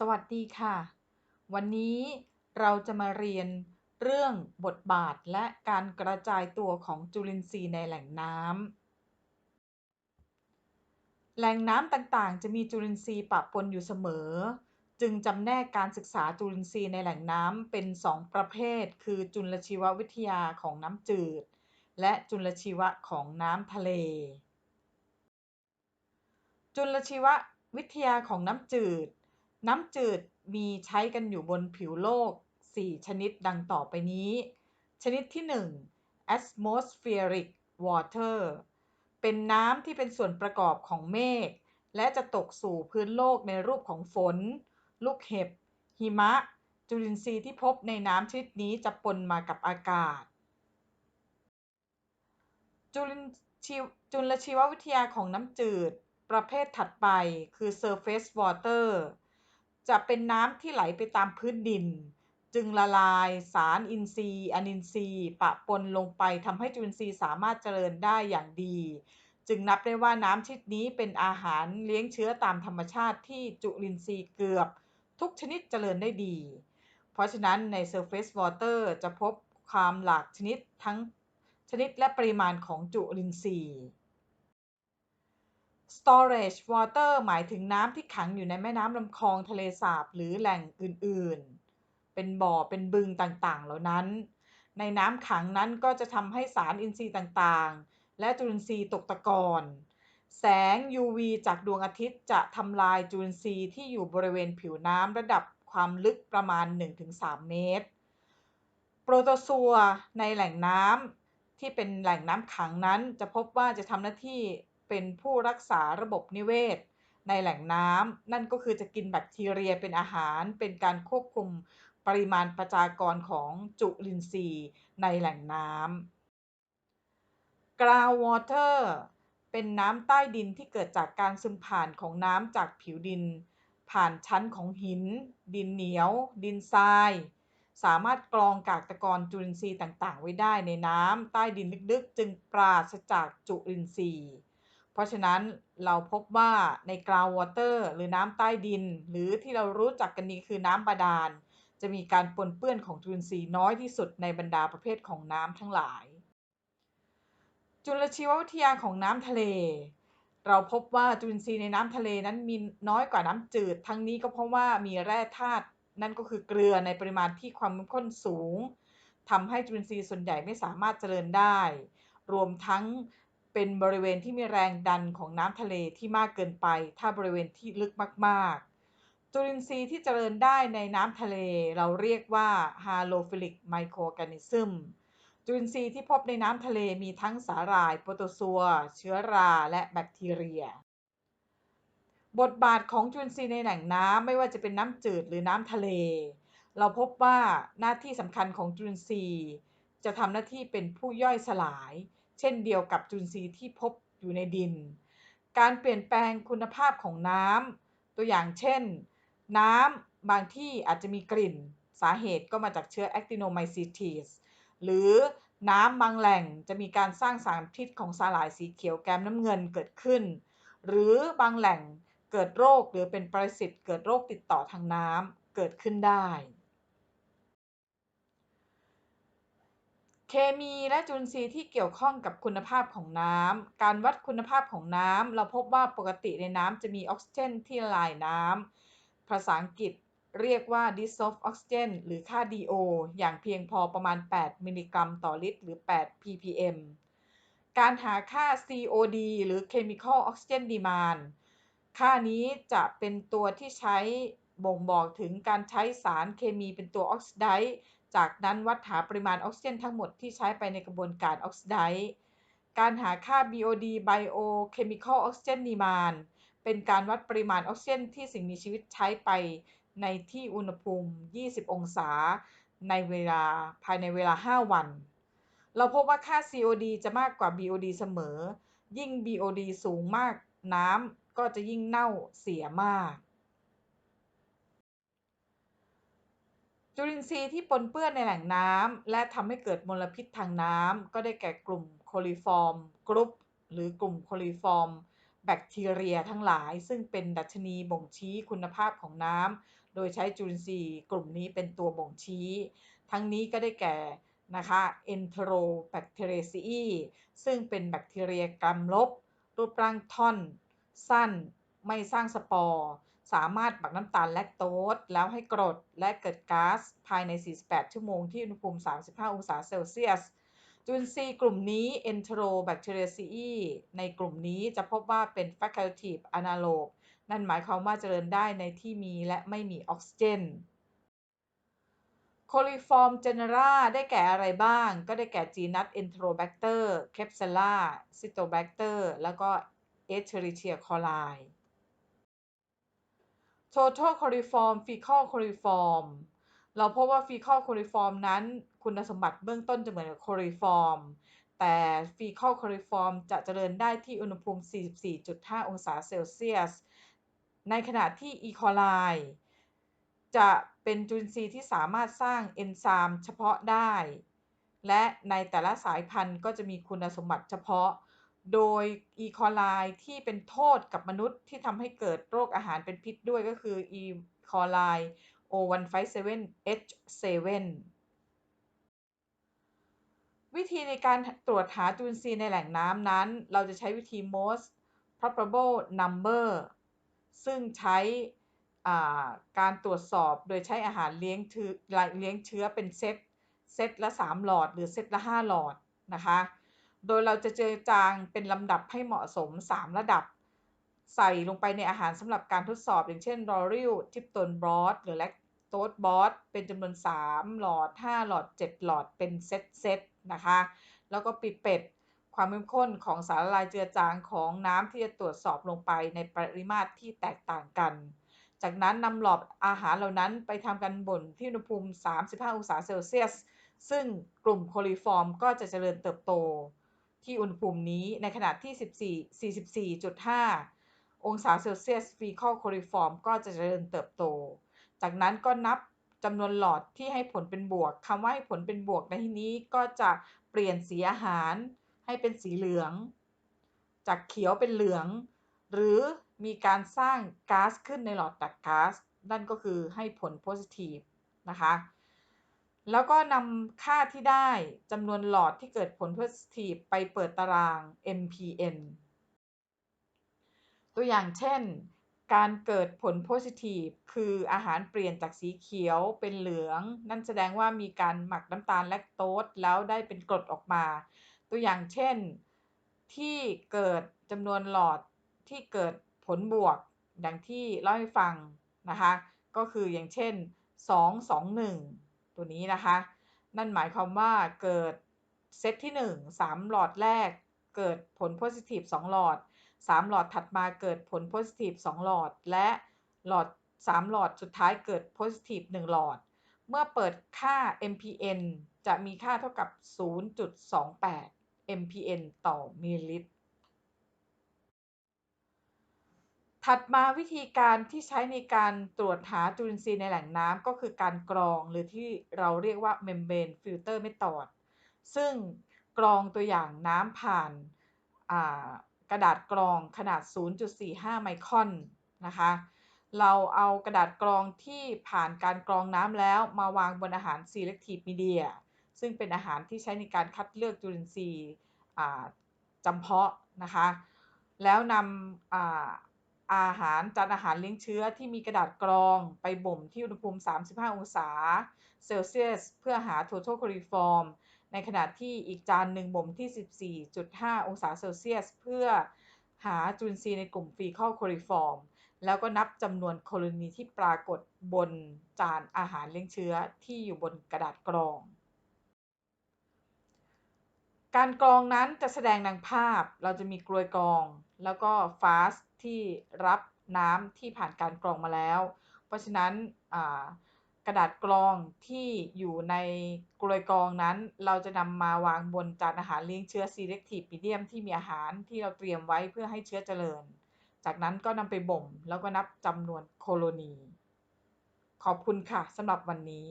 สวัสดีค่ะ วันนี้เราจะมาเรียนเรื่องบทบาทและการกระจายตัวของจุลินทรีย์ในแหล่งน้ำแหล่งน้ำต่างๆ จะมีจุลินทรีย์ปะปนอยู่เสมอ จึงจำแนกการศึกษาจุลินทรีย์ในแหล่งน้ำเป็นสองประเภท คือจุลชีววิทยาของน้ำจืด และจุลชีวะของน้ำทะเล จุลชีววิทยาของน้ำจืด น้ำจืดมีใช้กันอยู่บนผิวโลก 4 ชนิดดังต่อไปนี้ ชนิดที่ 1 atmospheric water เป็นน้ำที่เป็นส่วนประกอบของเมฆและจะตกสู่พื้นโลกในรูปของฝน ลูกเห็บ หิมะ จุลินทรีย์ที่พบในน้ำชนิดนี้จะปนมากับอากาศ จุลินจุลชีววิทยาของน้ำจืด ประเภทถัดไปคือ surface water จะเป็นน้ำที่ไหลไปตามพื้นดิน จึงละลายสารอินทรีย์อนินทรีย์ปะปนลงไปทำให้จุลินทรีย์สามารถเจริญได้อย่างดี จึงนับได้ว่าน้ำชนิดนี้เป็นอาหารเลี้ยงเชื้อตามธรรมชาติที่จุลินทรีย์เกือบ ทุกชนิดเจริญได้ดี เพราะฉะนั้นใน surface water จะพบความหลากชนิดทั้งชนิดและปริมาณของจุลินทรีย์ storage water หมายถึงน้ำที่ขังอยู่ในแม่น้ำลำคลองทะเลสาบหรือแหล่งอื่นๆ เป็นบ่อเป็นบึงต่างๆ เหล่านั้น ในน้ำขังนั้นก็จะทำให้สารอินทรีย์ต่างๆ และจุลินทรีย์ตกตะกอนแสง UV จากดวงอาทิตย์จะทำลายจุลินทรีย์ที่อยู่บริเวณผิวน้ำระดับความลึกประมาณ 1-3 เมตร โปรโตซัวในแหล่งน้ำที่เป็นแหล่งน้ำขังนั้นจะพบว่าจะทำหน้าที่ เป็นผู้รักษาระบบนิเวศ ในแหล่งน้ำนั่นก็คือจะกินแบคทีเรียเป็นอาหาร เป็นการควบคุมปริมาณประชากรของจุลินทรีย์ในแหล่งน้ำ ground water เป็นน้ำใต้ดินที่เกิดจากการซึมผ่านของน้ำจากผิวดิน ผ่านชั้นของหิน ดินเหนียว ดินทราย สามารถกรองกากตะกอนจุลินทรีย์ต่างๆ ไว้ได้ในน้ำใต้ดินลึกๆ จึงปราศจากจุลินทรีย์ เพราะฉะนั้นเราพบว่าใน ground water หรือน้ำใต้ดิน หรือที่เรารู้จักกันนี้คือน้ำบาดาล จะมีการปนเปื้อนของจุลินทรีย์น้อยที่สุดในบรรดาประเภทของน้ำทั้งหลาย จุลชีววิทยาของน้ำทะเล เราพบว่าจุลินทรีย์ในน้ำทะเลนั้นมีน้อยกว่าน้ำจืด ทั้งนี้ก็เพราะว่ามีแร่ธาตุนั่นก็คือเกลือในปริมาณที่ความเข้มข้นสูงทำให้จุลินทรีย์ส่วนใหญ่ไม่สามารถเจริญได้ รวมทั้ง เป็นบริเวณที่มีแรงดันของน้ำทะเลที่มากเกินไป ถ้าบริเวณที่ลึกมากๆ จุลินทรีย์ที่เจริญได้ในน้ำทะเลเราเรียกว่า halophilic microorganism จุลินทรีย์ที่พบในน้ำทะเลมีทั้งสาหร่าย โปรโตซัว เชื้อราและแบคทีเรีย บทบาทของจุลินทรีย์ในแหล่งน้ำไม่ว่าจะเป็นน้ำจืดหรือน้ำทะเล เราพบว่าหน้าที่สำคัญของจุลินทรีย์ จะทำหน้าที่เป็นผู้ย่อยสลาย เช่นเดียวกับจุลินทรีย์ที่พบอยู่ในดิน การเปลี่ยนแปลงคุณภาพของน้ำตัวอย่างเช่น น้ำบางที่อาจจะมีกลิ่น สาเหตุก็มาจากเชื้อ Actinomycetes หรือน้ำบางแหล่งจะมีการสร้างสารพิษของสาหร่ายสีเขียวแกมน้ำเงินเกิดขึ้น หรือบางแหล่งเกิดโรคหรือเป็นปรสิตเกิดโรคติดต่อทางน้ำเกิดขึ้นได้ เคมีและจุลินทรีย์ที่เกี่ยวข้องกับคุณภาพของน้ำ การวัดคุณภาพของน้ำ เราพบว่าปกติในน้ำจะมีออกซิเจนที่ละลายน้ำ ภาษาอังกฤษเรียกว่า dissolved oxygen หรือค่า DO อย่างเพียงพอประมาณ 8 มิลลิกรัมต่อลิตร หรือ 8 ppm การหาค่า COD หรือ chemical oxygen demand ค่านี้จะเป็นตัวที่ใช้บ่งบอกถึงการใช้สารเคมีเป็นตัวออกซิไดซ์ จากนั้นวัดหาปริมาณออกซิเจนทั้งหมดที่ใช้ไปในกระบวนการออกซิไดซ์การหาค่า BOD Biochemical Oxygen Demand เป็นการวัดปริมาณออกซิเจนที่สิ่งมีชีวิตใช้ไปในที่อุณหภูมิ 20 องศา ในเวลาภายในเวลา 5 วัน เราพบว่าค่า COD จะมากกว่า BOD เสมอ ยิ่ง BOD สูงมากน้ำก็จะยิ่งเน่าเสียมาก จุลินทรีย์ที่ปนเปื้อนในแหล่งน้ำและทำให้เกิดมลพิษทางน้ำก็ได้แก่กลุ่มโคลิฟอร์มกรุ๊ปหรือกลุ่มโคลิฟอร์มแบคทีเรียทั้งหลาย ซึ่งเป็นดัชนีบ่งชี้คุณภาพของน้ำโดยใช้จุลินทรีย์กลุ่มนี้เป็นตัวบ่งชี้ ทั้งนี้ก็ได้แก่นะคะ Enterobacteriaceae ซึ่งเป็นแบคทีเรียกรรมลบ รูปร่างท่อน สั้น ไม่สร้างสปอร์ สามารถบักน้ำตาลแลคโตสแล้วให้กรดและเกิดก๊าซภายใน 48 ชั่วโมงที่อุณหภูมิ 35 องศาเซลเซียส จุลินทรีย์กลุ่มนี้ Enterobacteriaceae ในกลุ่มนี้จะพบว่าเป็น facultative anaerobe นั่นหมายความว่าเจริญได้ในที่มีและไม่มีออกซิเจนโคลิฟอร์มเจเนราได้แก่อะไรบ้าง ก็ได้แก่จีนัส Enterobacter Klebsiella Cystobacter แล้วก็ Escherichia coli Total Coliform Fecal Coliform เราพบว่า Fecal Coliform นั้นคุณสมบัติเบื้องต้นจะเหมือนกับ Coliform แต่ Fecal Coliform จะเจริญได้ที่อุณหภูมิ 44.5 องศาเซลเซียส ในขณะที่ E. coli จะเป็นจุลินทรีย์ที่สามารถสร้างเอนไซม์เฉพาะได้ และในแต่ละสายพันธุ์ก็จะมีคุณสมบัติเฉพาะ โดย E. coli ที่เป็นโทษกับมนุษย์ที่ทำให้เกิดโรคอาหารเป็นพิษด้วยก็คือ E. coli O157H7 วิธีในการตรวจหาจุลินทรีย์ในแหล่งน้ำนั้น เราจะใช้วิธี most probable number ซึ่งใช้การตรวจสอบโดยใช้อาหารเลี้ยงเชื้อเลี้ยงเชื้อเป็นเซต เซตละ 3 หลอด หรือเซตละ 5 หลอดนะคะ โดยเราจะเจือจางเป็นลำดับให้เหมาะสม 3 ระดับ ใส่ลงไปในอาหารสำหรับการทดสอบ อย่างเช่นรอริลทิปโตนบรอสหรือแลคโตสบอสเป็นจำนวน 3 หลอด 5 หลอด 7 หลอดเป็นเซตเซตนะคะ แล้วก็ปิดเป็ดความเข้มข้นของสารละลายเจือจางของน้ำที่จะตรวจสอบลงไปในปริมาตรที่แตกต่างกัน จากนั้นนำหลอดอาหารเหล่านั้นไปทำกันบ่นที่อุณหภูมิ 35 องศาเซลเซียส ซึ่งกลุ่มโคลิฟอร์มก็จะเจริญเติบโต ที่อุณหภูมินี้ในขณะที่ 14 44.5 องศาเซลเซียสฟีคอลโคลิฟอร์มก็จะเจริญเติบโต จากนั้นก็นับจำนวนหลอดที่ให้ผลเป็นบวกคำว่าให้ผลเป็นบวกในที่นี้ก็จะเปลี่ยนสีอาหารให้เป็นสีเหลือง จากเขียวเป็นเหลือง หรือมีการสร้างก๊าซขึ้นในหลอดตัดก๊าซนั่นก็คือให้ผลโพซิทีฟนะคะ แล้วก็นำค่าที่ได้จำนวนหลอดที่เกิดผลโพซิทีฟไปเปิดตาราง MPN ตัวอย่างเช่น การเกิดผลโพซิทีฟคืออาหารเปลี่ยนจากสีเขียวเป็นเหลือง นั่นแสดงว่ามีการหมักน้ำตาลแลคโตสแล้วได้เป็นกรดออกมา ตัวอย่างเช่น ที่เกิดจำนวนหลอดที่เกิดผลบวกอย่างที่เล่าให้ฟังนะคะ ก็คืออย่างเช่น 2 2 1 ตัวนี้นะคะ นั่นหมายความว่าเกิดเซตที่ 1 3 หลอดแรกเกิดผลโพซิทีฟ2หลอด 3 หลอดถัดมาเกิดผลโพซิทีฟ2หลอด และหลอด 3 หลอดสุดท้ายเกิดโพซิทีฟ1หลอด เมื่อเปิดค่า MPN จะมีค่าเท่ากับ 0.28 mpn ต่อมิลลิลิตร ถัดมาวิธีการที่ใช้ในการตรวจหาจุลินทรีย์ในแหล่งน้ำก็คือการกรองหรือที่เราเรียกว่า membrane filter method ซึ่งกรองตัวอย่างน้ำผ่านกระดาษกรองขนาด 0.45 ไมครอนนะคะ เราเอากระดาษกรองที่ผ่านการกรองน้ำแล้วมาวางบนอาหาร selective media ซึ่งเป็นอาหารที่ใช้ในการคัดเลือกจุลินทรีย์จำเพาะนะคะ แล้วนำ อาหารจานอาหารเลี้ยงเชื้อที่มีกระดาษกรองไปบ่มที่อุณหภูมิ 35 องศาเซลเซียส เพื่อหา total coliform ในขณะที่อีกจานหนึ่งบ่มที่ 14.5 องศาเซลเซียส เพื่อหาจุลินทรีย์ในกลุ่ม fecal coliform แล้วก็นับจำนวนโคโลนีที่ปรากฏบนจานอาหารเลี้ยงเชื้อที่อยู่บนกระดาษกรอง การกรองนั้นจะแสดงดังภาพ เราจะมีกลวยกรอง แล้วก็ฟาสที่รับน้ำที่ผ่านการกรองมาแล้ว เพราะฉะนั้นกระดาษกรองที่อยู่ในกลวยกรองนั้น เราจะนำมาวางบนจานอาหารเลี้ยงเชื้อ selective medium ที่มีอาหารที่เราเตรียมไว้เพื่อให้เชื้อเจริญ จากนั้นก็นำไปบ่ม แล้วก็นับจำนวนโคโลนี ขอบคุณค่ะสำหรับวันนี้